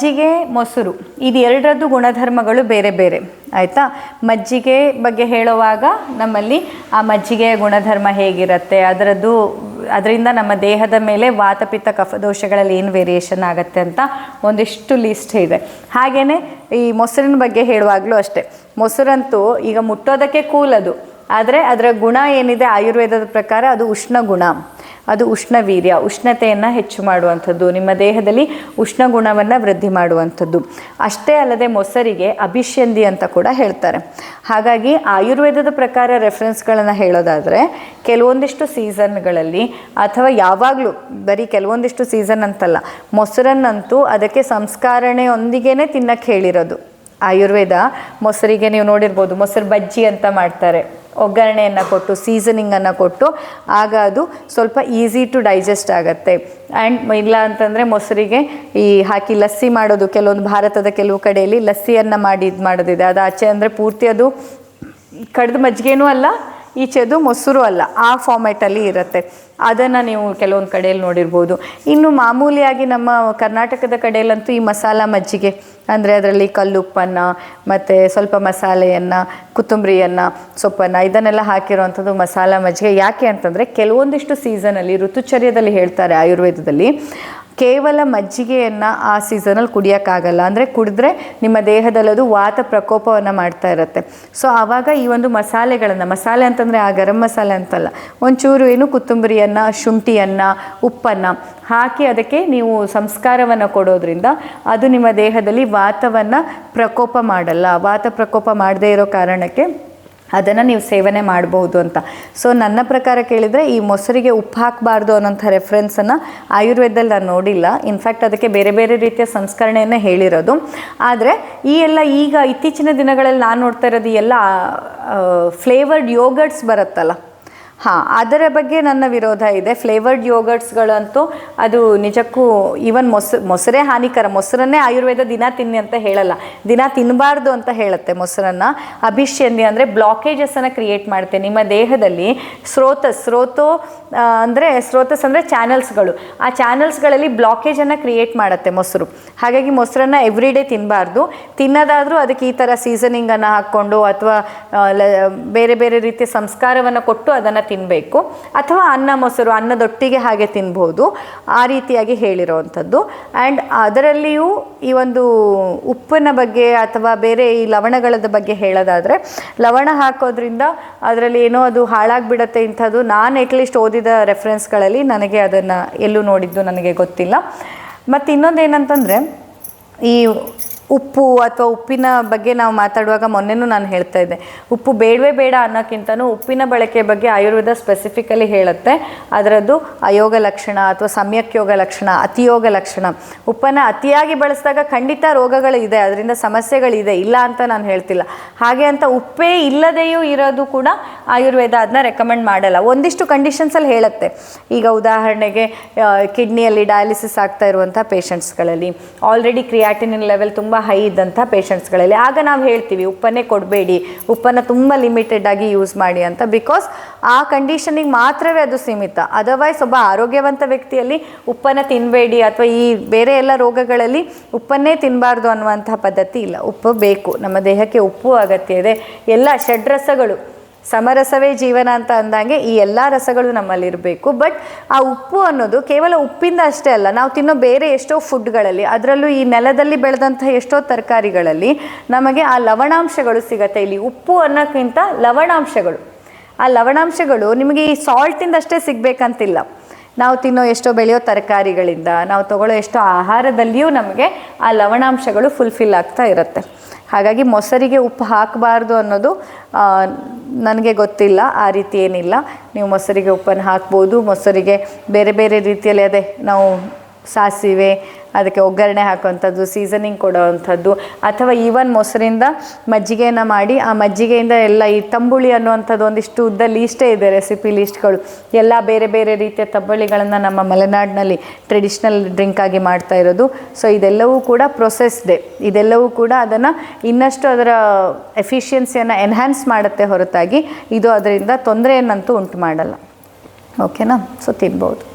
ಮಜ್ಜಿಗೆ, ಮೊಸರು. ಇದು ಎರಡರದ್ದು ಗುಣಧರ್ಮಗಳು ಬೇರೆ ಬೇರೆ. ಆಯಿತಾ? ಮಜ್ಜಿಗೆ ಬಗ್ಗೆ ಹೇಳುವಾಗ ನಮ್ಮಲ್ಲಿ ಆ ಮಜ್ಜಿಗೆಯ ಗುಣಧರ್ಮ ಹೇಗಿರುತ್ತೆ? ಅದರದ್ದು, ಅದರಿಂದ ನಮ್ಮ ದೇಹದ ಮೇಲೆ ವಾತಪಿತ್ತ ಕಫದೋಷಗಳಲ್ಲಿ ಏನು ವೇರಿಯೇಷನ್ ಆಗುತ್ತೆ ಅಂತ ಒಂದಿಷ್ಟು ಲಿಸ್ಟ್ ಇದೆ. ಹಾಗೆಯೇ ಈ ಮೊಸರಿನ ಬಗ್ಗೆ ಹೇಳುವಾಗಲೂ ಅಷ್ಟೇ. ಮೊಸರಂತೂ ಈಗ ಮುಟ್ಟೋದಕ್ಕೆ ಕೂಲದು. ಆದರೆ ಅದರ ಗುಣ ಏನಿದೆ? ಆಯುರ್ವೇದದ ಪ್ರಕಾರ ಅದು ಉಷ್ಣ ಗುಣ. ಅದು ಉಷ್ಣವೀರ್ಯ ಉಷ್ಣತೆಯನ್ನು ಹೆಚ್ಚು ಮಾಡುವಂಥದ್ದು, ನಿಮ್ಮ ದೇಹದಲ್ಲಿ ಉಷ್ಣ ಗುಣವನ್ನು ವೃದ್ಧಿ ಮಾಡುವಂಥದ್ದು. ಅಷ್ಟೇ ಅಲ್ಲದೆ ಮೊಸರಿಗೆ ಅಭಿಷ್ಯಂದಿ ಅಂತ ಕೂಡ ಹೇಳ್ತಾರೆ. ಹಾಗಾಗಿ ಆಯುರ್ವೇದದ ಪ್ರಕಾರ ರೆಫರೆನ್ಸ್ಗಳನ್ನು ಹೇಳೋದಾದರೆ, ಕೆಲವೊಂದಿಷ್ಟು ಸೀಸನ್ಗಳಲ್ಲಿ ಅಥವಾ ಯಾವಾಗಲೂ, ಬರೀ ಕೆಲವೊಂದಿಷ್ಟು ಸೀಸನ್ ಅಂತಲ್ಲ, ಮೊಸರನ್ನಂತೂ ಅದಕ್ಕೆ ಸಂಸ್ಕರಣೆಯೊಂದಿಗೇ ತಿನ್ನಕ್ಕೆ ಹೇಳಿರೋದು. ಆಯುರ್ವೇದ ಮೊಸರಿಗೆ ನೀವು ನೋಡಿರ್ಬೋದು, ಮೊಸರು ಬಜ್ಜಿ ಅಂತ ಮಾಡ್ತಾರೆ. ಒಗ್ಗರಣೆಯನ್ನು ಕೊಟ್ಟು ಸೀಸನಿಂಗನ್ನು ಕೊಟ್ಟು, ಆಗ ಅದು ಸ್ವಲ್ಪ ಈಸಿ ಟು ಡೈಜೆಸ್ಟ್ ಆಗುತ್ತೆ. ಆ್ಯಂಡ್ ಇಲ್ಲ ಅಂತಂದರೆ ಮೊಸರಿಗೆ ಈ ಹಾಕಿ ಲಸ್ಸಿ ಮಾಡೋದು, ಕೆಲವೊಂದು ಭಾರತದ ಕೆಲವು ಕಡೆಯಲ್ಲಿ ಲಸ್ಸಿಯನ್ನು ಮಾಡಿ, ಇದು ಮಾಡೋದಿದೆ. ಅದು ಆಚೆ ಅಂದರೆ ಪೂರ್ತಿ ಅದು ಕಡ್ದು ಮಜ್ಜಿಗೆನೂ ಅಲ್ಲ ಈಚೆದು ಮೊಸರು ಅಲ್ಲ, ಆ ಫಾರ್ಮ್ಯಾಟಲ್ಲಿ ಇರುತ್ತೆ. ಅದನ್ನು ನೀವು ಕೆಲವೊಂದು ಕಡೆಯಲ್ಲಿ ನೋಡಿರ್ಬೋದು. ಇನ್ನು ಮಾಮೂಲಿಯಾಗಿ ನಮ್ಮ ಕರ್ನಾಟಕದ ಕಡೆಯಲ್ಲಂತೂ ಈ ಮಸಾಲ ಮಜ್ಜಿಗೆ, ಅಂದರೆ ಅದರಲ್ಲಿ ಕಲ್ಲುಪ್ಪನ್ನು ಮತ್ತು ಸ್ವಲ್ಪ ಮಸಾಲೆಯನ್ನು, ಕೊತ್ತಂಬರಿಯನ್ನು, ಸೊಪ್ಪನ್ನು, ಇದನ್ನೆಲ್ಲ ಹಾಕಿರುವಂಥದ್ದು ಮಸಾಲ ಮಜ್ಜಿಗೆ. ಯಾಕೆ ಅಂತಂದರೆ, ಕೆಲವೊಂದಿಷ್ಟು ಸೀಸನಲ್ಲಿ ಋತುಚರ್ಯದಲ್ಲಿ ಹೇಳ್ತಾರೆ ಆಯುರ್ವೇದದಲ್ಲಿ ಕೇವಲ ಮಜ್ಜಿಗೆಯನ್ನು ಆ ಸೀಸನಲ್ಲಿ ಕುಡಿಯೋಕ್ಕಾಗಲ್ಲ. ಅಂದರೆ ಕುಡಿದ್ರೆ ನಿಮ್ಮ ದೇಹದಲ್ಲಿ ಅದು ವಾತ ಪ್ರಕೋಪವನ್ನು ಮಾಡ್ತಾ ಇರುತ್ತೆ. ಸೊ ಆವಾಗ ಈ ಒಂದು ಮಸಾಲೆಗಳನ್ನು, ಮಸಾಲೆ ಅಂತಂದರೆ ಆ ಗರಂ ಮಸಾಲೆ ಅಂತಲ್ಲ, ಒಂಚೂರು ಏನು ಕೊತ್ತಂಬರಿಯನ್ನು, ಶುಂಠಿಯನ್ನು, ಉಪ್ಪನ್ನು ಹಾಕಿ ಅದಕ್ಕೆ ನೀವು ಸಂಸ್ಕಾರವನ್ನು ಕೊಡೋದ್ರಿಂದ ಅದು ನಿಮ್ಮ ದೇಹದಲ್ಲಿ ವಾತವನ್ನು ಪ್ರಕೋಪ ಮಾಡಲ್ಲ. ವಾತ ಪ್ರಕೋಪ ಮಾಡದೇ ಇರೋ ಕಾರಣಕ್ಕೆ ಅದನ್ನು ನೀವು ಸೇವನೆ ಮಾಡಬಹುದು ಅಂತ. ಸೊ ನನ್ನ ಪ್ರಕಾರ ಕೇಳಿದರೆ ಈ ಮೊಸರಿಗೆ ಉಪ್ಪು ಹಾಕಬಾರ್ದು ಅನ್ನೋಂಥ ರೆಫರೆನ್ಸನ್ನು ಆಯುರ್ವೇದದಲ್ಲಿ ನಾನು ನೋಡಿಲ್ಲ. ಇನ್ಫ್ಯಾಕ್ಟ್ ಅದಕ್ಕೆ ಬೇರೆ ಬೇರೆ ರೀತಿಯ ಸಂಸ್ಕರಣೆಯನ್ನು ಹೇಳಿರೋದು. ಆದರೆ, ಈ ಎಲ್ಲ ಈಗ ಇತ್ತೀಚಿನ ದಿನಗಳಲ್ಲಿ ನಾನು ನೋಡ್ತಾ ಇರೋದು ಎಲ್ಲ ಫ್ಲೇವರ್ಡ್ ಯೋಗರ್ಟ್ಸ್ ಬರುತ್ತಲ್ಲ. ಹಾಂ, ಅದರ ಬಗ್ಗೆ ನನ್ನ ವಿರೋಧ ಇದೆ. ಫ್ಲೇವರ್ಡ್ ಯೋಗರ್ಟ್ಸ್ಗಳಂತೂ ಅದು ನಿಜಕ್ಕೂ ಈವನ್ ಮೊಸ, ಮೊಸರೇ ಹಾನಿಕರ. ಮೊಸರನ್ನೇ ಆಯುರ್ವೇದ ದಿನ ತಿನ್ನಿ ಅಂತ ಹೇಳಲ್ಲ. ದಿನ ತಿನ್ನಬಾರ್ದು ಅಂತ ಹೇಳುತ್ತೆ ಮೊಸರನ್ನು. ಅಭಿಷ್ಯಂದಿ ಅಂದರೆ ಬ್ಲಾಕೇಜಸ್ಸನ್ನು ಕ್ರಿಯೇಟ್ ಮಾಡುತ್ತೆ. ನಿಮ್ಮ ದೇಹದಲ್ಲಿ ಸ್ರೋತಸ್ ಸ್ರೋತೋ ಅಂದರೆ ಸ್ರೋತಸ್ ಅಂದರೆ ಚಾನಲ್ಸ್ಗಳು ಆ ಚಾನಲ್ಸ್ಗಳಲ್ಲಿ ಬ್ಲಾಕೇಜನ್ನು ಕ್ರಿಯೇಟ್ ಮಾಡುತ್ತೆ ಮೊಸರು. ಹಾಗಾಗಿ ಮೊಸರನ್ನು ಎವ್ರಿ ಡೇ ತಿನ್ನಬಾರ್ದು ತಿನ್ನೋದಾದರೂ ಅದಕ್ಕೆ ಈ ಥರ ಸೀಸನಿಂಗನ್ನು ಹಾಕ್ಕೊಂಡು ಅಥವಾ ಬೇರೆ ಬೇರೆ ರೀತಿಯ ಸಂಸ್ಕಾರವನ್ನು ಕೊಟ್ಟು ಅದನ್ನು ತಿನ್ನಬೇಕು ಅಥವಾ ಅನ್ನ ಮೊಸರು ಅನ್ನದೊಟ್ಟಿಗೆ ಹಾಗೆ ತಿನ್ಬೋದು. ಆ ರೀತಿಯಾಗಿ ಹೇಳಿರೋವಂಥದ್ದು. ಆ್ಯಂಡ್ ಅದರಲ್ಲಿಯೂ ಈ ಒಂದು ಉಪ್ಪಿನ ಬಗ್ಗೆ ಅಥವಾ ಬೇರೆ ಈ ಲವಣಗಳದ ಬಗ್ಗೆ ಹೇಳೋದಾದರೆ, ಲವಣ ಹಾಕೋದ್ರಿಂದ ಅದರಲ್ಲಿ ಏನೋ ಅದು ಹಾಳಾಗಿಬಿಡತ್ತೆ ಇಂಥದ್ದು. ನಾನು ಎಟ್ಲೀಸ್ಟ್ ಓದಿದ ರೆಫರೆನ್ಸ್ಗಳಲ್ಲಿ ನನಗೆ ಅದನ್ನು ಎಲ್ಲೂ ನೋಡಿದ್ದು ನನಗೆ ಗೊತ್ತಿಲ್ಲ. ಮತ್ತು ಇನ್ನೊಂದು ಏನಂತಂದರೆ ಈ ಉಪ್ಪು ಅಥವಾ ಉಪ್ಪಿನ ಬಗ್ಗೆ ನಾವು ಮಾತಾಡುವಾಗ ಮೊನ್ನೆನೂ ನಾನು ಹೇಳ್ತಾ ಇದ್ದೆ. ಉಪ್ಪು ಬೇಡವೇ ಬೇಡ ಅನ್ನೋಕ್ಕಿಂತನೂ ಉಪ್ಪಿನ ಬಳಕೆ ಬಗ್ಗೆ ಆಯುರ್ವೇದ ಸ್ಪೆಸಿಫಿಕಲಿ ಹೇಳುತ್ತೆ. ಅದರದ್ದು ಅಯೋಗ ಲಕ್ಷಣ ಅಥವಾ ಸಮ್ಯಕ್ ಯೋಗ ಲಕ್ಷಣ ಅತಿಯೋಗ ಲಕ್ಷಣ. ಉಪ್ಪನ್ನು ಅತಿಯಾಗಿ ಬಳಸಿದಾಗ ಖಂಡಿತ ರೋಗಗಳು ಇದೆ, ಅದರಿಂದ ಸಮಸ್ಯೆಗಳಿದೆ ಇಲ್ಲ ಅಂತ ನಾನು ಹೇಳ್ತಿಲ್ಲ. ಹಾಗೆ ಅಂತ ಉಪ್ಪೇ ಇಲ್ಲದೆಯೂ ಇರೋದು ಕೂಡ ಆಯುರ್ವೇದ ಅದನ್ನ ರೆಕಮೆಂಡ್ ಮಾಡಲ್ಲ. ಒಂದಿಷ್ಟು ಕಂಡೀಷನ್ಸಲ್ಲಿ ಹೇಳುತ್ತೆ. ಈಗ ಉದಾಹರಣೆಗೆ ಕಿಡ್ನಿಯಲ್ಲಿ ಡಯಾಲಿಸಿಸ್ ಆಗ್ತಾ ಇರುವಂಥ ಪೇಷಂಟ್ಸ್ಗಳಲ್ಲಿ ಆಲ್ರೆಡಿ ಕ್ರಿಯಾಟಿನಿನ್ ಲೆವೆಲ್ ತುಂಬ ಹೈ ಇದ್ದಂಥ ಪೇಷಂಟ್ಸ್ಗಳಲ್ಲಿ ಆಗ ನಾವು ಹೇಳ್ತೀವಿ, ಉಪ್ಪನ್ನೇ ಕೊಡಬೇಡಿ, ಉಪ್ಪನ್ನು ತುಂಬ ಲಿಮಿಟೆಡ್ ಆಗಿ ಯೂಸ್ ಮಾಡಿ ಅಂತ. ಬಿಕಾಸ್ ಆ ಕಂಡೀಷನಿಗೆ ಮಾತ್ರವೇ ಅದು ಸೀಮಿತ. ಅದರ್ವೈಸ್ ಒಬ್ಬ ಆರೋಗ್ಯವಂತ ವ್ಯಕ್ತಿಯಲ್ಲಿ ಉಪ್ಪನ್ನು ತಿನ್ನಬೇಡಿ ಅಥವಾ ಈ ಬೇರೆ ಎಲ್ಲ ರೋಗಗಳಲ್ಲಿ ಉಪ್ಪನ್ನೇ ತಿನ್ನಬಾರ್ದು ಅನ್ನುವಂಥ ಪದ್ಧತಿ ಇಲ್ಲ. ಉಪ್ಪು ಬೇಕು. ನಮ್ಮ ದೇಹಕ್ಕೆ ಉಪ್ಪು ಅಗತ್ಯ ಇದೆ. ಎಲ್ಲ ಷಡ್ರಸಗಳು ಸಮರಸವೇ ಜೀವನ ಅಂತ ಅಂದಂಗೆ ಈ ಎಲ್ಲ ರಸಗಳು ನಮ್ಮಲ್ಲಿರಬೇಕು. ಬಟ್ ಆ ಉಪ್ಪು ಅನ್ನೋದು ಕೇವಲ ಉಪ್ಪಿಂದ ಅಷ್ಟೇ ಅಲ್ಲ, ನಾವು ತಿನ್ನೋ ಬೇರೆ ಎಷ್ಟೋ ಫುಡ್ಗಳಲ್ಲಿ, ಅದರಲ್ಲೂ ಈ ನೆಲದಲ್ಲಿ ಬೆಳೆದಂತಹ ಎಷ್ಟೋ ತರಕಾರಿಗಳಲ್ಲಿ ನಮಗೆ ಆ ಲವಣಾಂಶಗಳು ಸಿಗತ್ತೆ. ಇಲ್ಲಿ ಉಪ್ಪು ಅನ್ನೋಕ್ಕಿಂತ ಲವಣಾಂಶಗಳು. ಆ ಲವಣಾಂಶಗಳು ನಿಮಗೆ ಈ ಸಾಲ್ಟಿಂದ ಅಷ್ಟೇ ಸಿಗಬೇಕಂತಿಲ್ಲ. ನಾವು ತಿನ್ನೋ ಎಷ್ಟೋ ಬೆಳೆಯೋ ತರಕಾರಿಗಳಿಂದ, ನಾವು ತಗೊಳ್ಳೋ ಎಷ್ಟೋ ಆಹಾರದಲ್ಲಿಯೂ ನಮಗೆ ಆ ಲವಣಾಂಶಗಳು ಫುಲ್ಫಿಲ್ ಆಗ್ತಾ ಇರುತ್ತೆ. ಹಾಗಾಗಿ ಮೊಸರಿಗೆ ಉಪ್ಪು ಹಾಕಬಾರ್ದು ಅನ್ನೋದು ನನಗೆ ಗೊತ್ತಿಲ್ಲ, ಆ ರೀತಿ ಏನಿಲ್ಲ. ನೀವು ಮೊಸರಿಗೆ ಉಪ್ಪನ್ನು ಹಾಕ್ಬೋದು, ಮೊಸರಿಗೆ ಬೇರೆ ಬೇರೆ ರೀತಿಯಲ್ಲಿ ಅದೇ ನಾವು ಸಾಸಿವೆ ಅದಕ್ಕೆ ಒಗ್ಗರಣೆ ಹಾಕುವಂಥದ್ದು ಸೀಸನಿಂಗ್ ಕೊಡೋವಂಥದ್ದು, ಅಥವಾ ಈವನ್ ಮೊಸರಿಂದ ಮಜ್ಜಿಗೆಯನ್ನು ಮಾಡಿ, ಆ ಮಜ್ಜಿಗೆಯಿಂದ ಎಲ್ಲ ಈ ತಂಬುಳಿ ಅನ್ನುವಂಥದ್ದು ಒಂದಿಷ್ಟು ಉದ್ದ ಲೀಸ್ಟೇ ಇದೆ ರೆಸಿಪಿ ಲೀಸ್ಟ್ಗಳು ಎಲ್ಲ ಬೇರೆ ಬೇರೆ ರೀತಿಯ ತಂಬುಳಿಗಳನ್ನು ನಮ್ಮ ಮಲೆನಾಡಿನಲ್ಲಿ ಟ್ರೆಡಿಷ್ನಲ್ ಡ್ರಿಂಕ್ ಆಗಿ ಮಾಡ್ತಾ ಇರೋದು. ಸೊ ಇದೆಲ್ಲವೂ ಕೂಡ ಪ್ರೊಸೆಸ್ಡೆ ಇದೆಲ್ಲವೂ ಕೂಡ ಅದನ್ನು ಇನ್ನಷ್ಟು ಅದರ ಎಫಿಷಿಯನ್ಸಿಯನ್ನು ಎನ್ಹ್ಯಾನ್ಸ್ ಮಾಡುತ್ತೆ ಹೊರತಾಗಿ. ಇದು ಅದರಿಂದ ತೊಂದರೆಯನ್ನಂತೂ ಉಂಟು ಮಾಡಲ್ಲ. ಓಕೆನಾ ಸೊ ತಿನ್ಬೋದು.